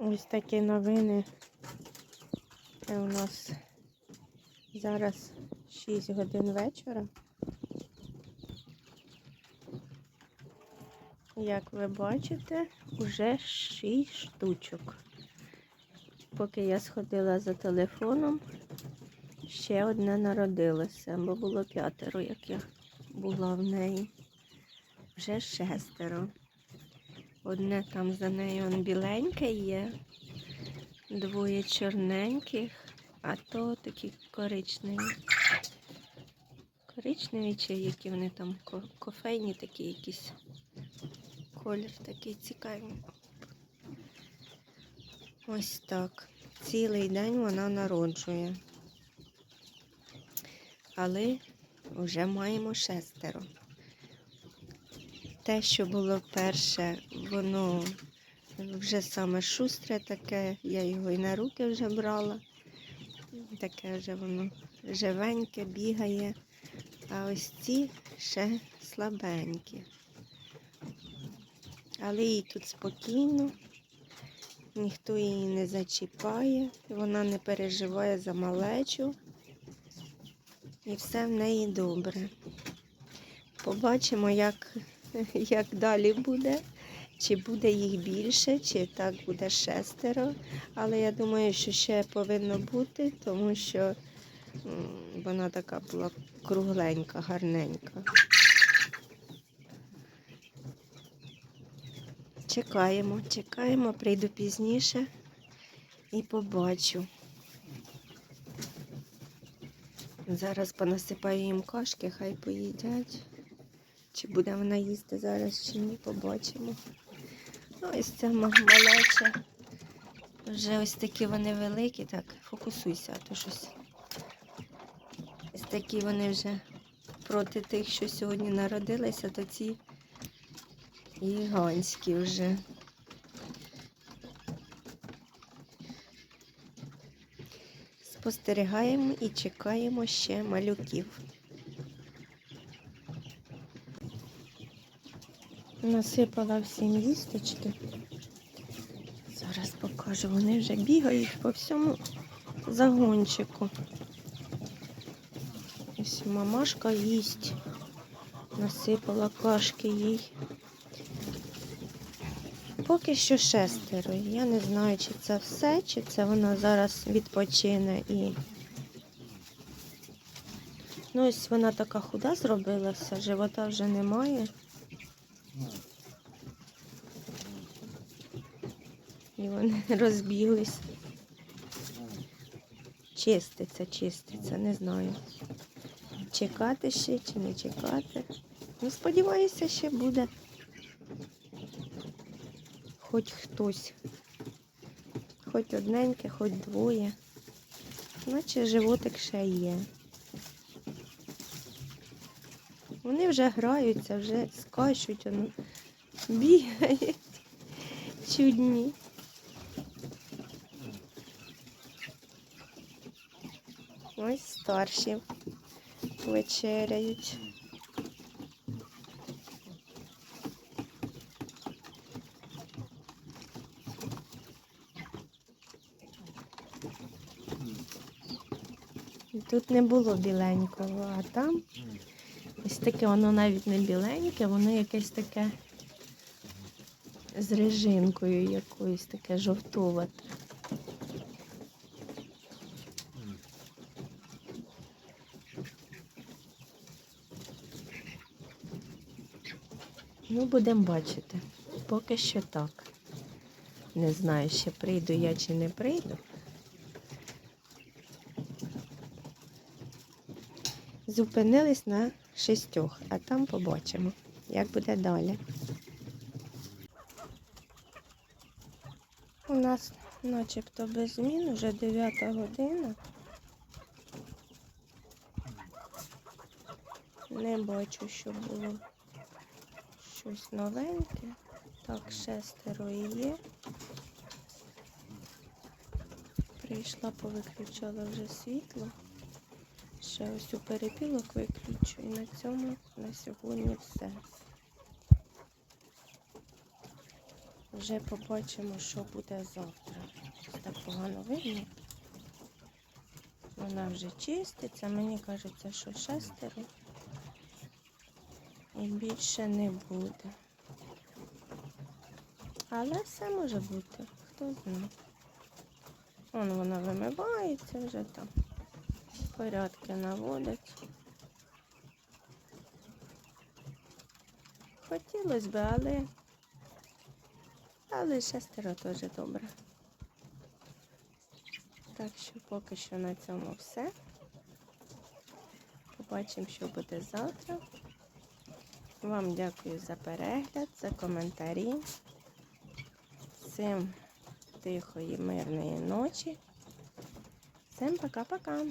Ось такі новини. Це у нас зараз 6 годин вечора. Як ви бачите, уже 6 штучок. Поки я сходила за телефоном, ще одне народилося, бо було п'ятеро, як я була в неї. Вже шестеро. Одне там за нею он біленьке є, двоє чорненьких, а то такі коричневі. Коричневі чи які вони там кофейні такі якісь. Колір такий цікавий. Ось так. Цілий день вона народжує. Але вже маємо шестеро. Те, що було перше, воно вже саме шустре таке, я його і на руки вже брала. Таке вже воно живеньке, бігає. А ось ці ще слабенькі. Але їй тут спокійно, ніхто її не зачіпає, вона не переживає за малечу. І все в неї добре. Побачимо, як, як далі буде. Чи буде їх більше, чи так буде шестеро. Але я думаю, що ще повинно бути, тому що вона така була кругленька, гарненька. Чекаємо, чекаємо, прийду пізніше і побачу. Зараз понасипаю їм кашки, хай поїдять. Чи буде вона їсти зараз, чи ні, побачимо. Ну, ось ця ма- малеча. Вже ось такі вони великі. Так, фокусуйся, а то щось. Ось такі вони вже проти тих, що сьогодні народилися, то ці гігантські вже. Спостерігаємо і чекаємо ще малюків. Насипала всім їсточки. Зараз покажу, вони вже бігають по всьому загончику. Ось мамашка їсть. Насипала кашки їй. Поки що шестеро. Я не знаю, чи це все, чи це вона зараз відпочине і. Ну, ось вона така худа зробилася, живота вже немає. І вони розбіглись. Чиститься, чиститься, не знаю. Чекати ще чи не чекати. Ну, сподіваюся, ще буде. Хоч хтось. Хоч одненьке, хоч двоє. Наче животик ще є. Вони вже граються, вже скачуть, воно бігають. Чудні. Ось старші вечеряють. Тут не було біленького, а там ось таке, воно навіть не біленьке, воно якесь таке з режинкою якоюсь таке жовтувате. Ну, будемо бачити. Поки що так. Не знаю, ще прийду я чи не прийду. Зупинились на шістьох, а там побачимо, як буде далі. У нас начебто без змін, вже 9 година. Не бачу, що було щось новеньке. Так, шестеро і є. Прийшла, повиключала вже світло. Ще ось у перепілок виключу. І на цьому на сьогодні все. Вже побачимо, що буде завтра. Так погано видно. Вона вже чиститься, мені кажеться, що шестеро. І більше не буде. Але все може бути, хто знає. Вон вона вимивається вже там. Порядки наводить. Хотілося б, але. Але шестеро теж добре. Так що поки що на цьому все. Побачимо, що буде завтра. Вам дякую за перегляд, за коментарі. Всім тихої, мирної ночі. Всім пока-пока.